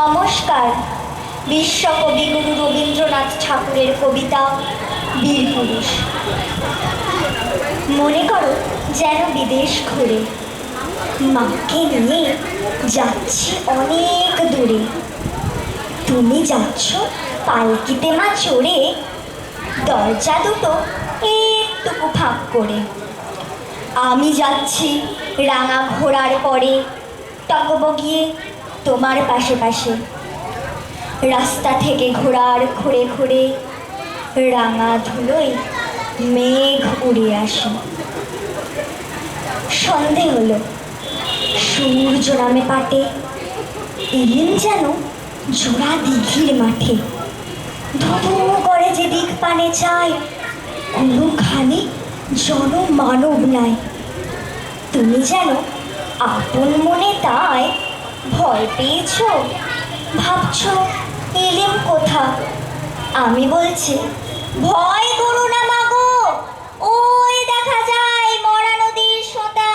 নমস্কার। বিশ্বকবি গুরু রবীন্দ্রনাথ ঠাকুরের কবিতা বীরপুরুষ মনে করো যেন বিদেশ ঘুরে। মাকে নিয়ে যাচ্ছি অনেক দূরে। তুমি যাচ্ছ পালকিতে মা চড়ে। দরজা দুটো একটুকু ফাঁক করে। আমি যাচ্ছি রাঙা ঘোড়ার পরে। টকবগিয়ে তোমার পাশে পাশে রাস্তা থেকে ঘোড়ার ঘুরে ঘুরে রাঙা ধুলোয় মেঘ উড়ে আসে। সন্ধে হলো। সূর্য নামে পাটে এলেন যেন জোড়া দিঘির মাঠে। ধু করে যে দিক পানে চায় কোনোখানে জন মানব নাই। তুমি যেন আপন মনে তাই ভয় পেয়েছ? ভাবছ, এলেম কোথা? আমি বলছি, ভয় করো না মাগো। ওই দেখা যায় মরা নদীর সোতা।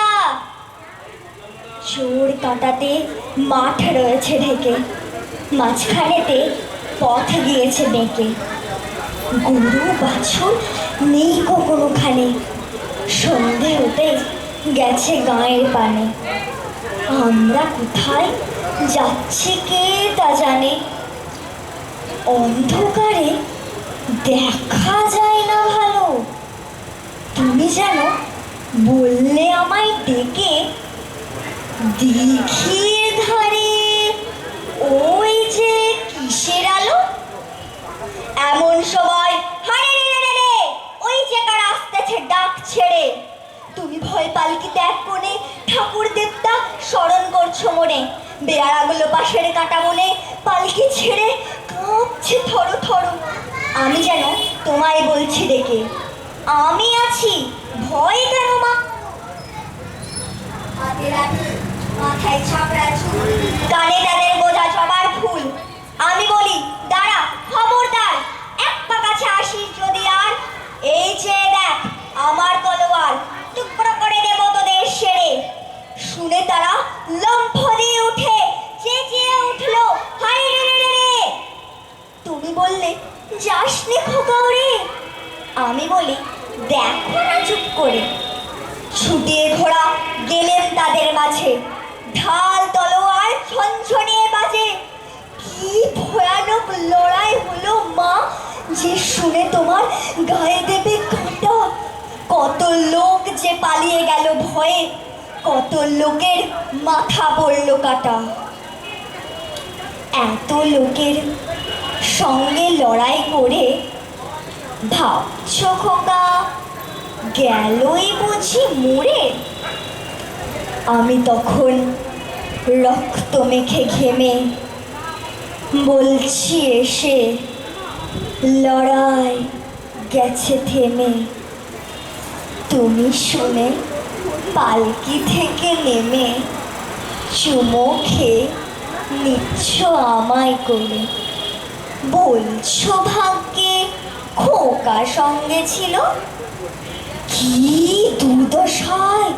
চোর কাটাতে মাঠ রয়েছে ঢেকে। মাঝখানেতে পথ গিয়েছে বেঁকে। গরু বাছুর নেই কোনোখানে সন্ধে হতে গেছে গায়ের পানে। আমরা কোথায় যাচ্ছি কে তা জানে? অন্ধকারে দেখা যায় না ভালো। তুমি যেন বললে আমায় ডেকে দিঘির ধারে, ওই যে কিসের আলো? এমন সময় হারে ওই যে কার আসতেছে ডাক ছেড়ে। তুমি ভয় পালকি ত্যাগ কোণে ঠাকুর দেবতা করছ মনে। বেড়াগুলো পাশের কাটা মনে পালকি ছেড়ে কাঁপছে থরো থরো। আমি যেন তোমায় বলছি দেখে। আমি আছি। বললে যাসনি খোকাও রে আমি বলি, দেখো না চুপ করে। ছুটিয়ে ঘোড়া গেলেন তাদের মাঝে। ঢাল, তলোয়ার ছনছনিয়ে বাজে। কি ভয়ানক লড়াই হলো, মা! যে শুনে তোমার গায়ে দেবে কাঁটা। কত লোক যে পালিয়ে গেল ভয়ে, কত লোকের মাথা পড়ল কাটা। এত লোকের সঙ্গে লড়াই করে ভাবছ খোকা গেলই বুঝি মরে? আমি তখন রক্ত মেখে ঘেমে বলছি, এসে লড়াই গেছে থেমে। তুমি শুনে পালকি থেকে নেমে চুমো খেয়ে নিচ্ছ আমায় করে বলছো ভাগ্যে খোকা সঙ্গে ছিল? কি দুর্দশায়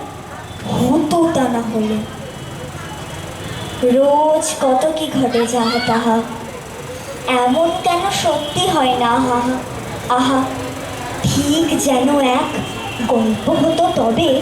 হতো তা না হলে? রোজ কত কি ঘটে যাহা তাহা, এমন কেন সত্যি হয় না? আহা আহা, ঠিক যেন এক গল্প হতো তবে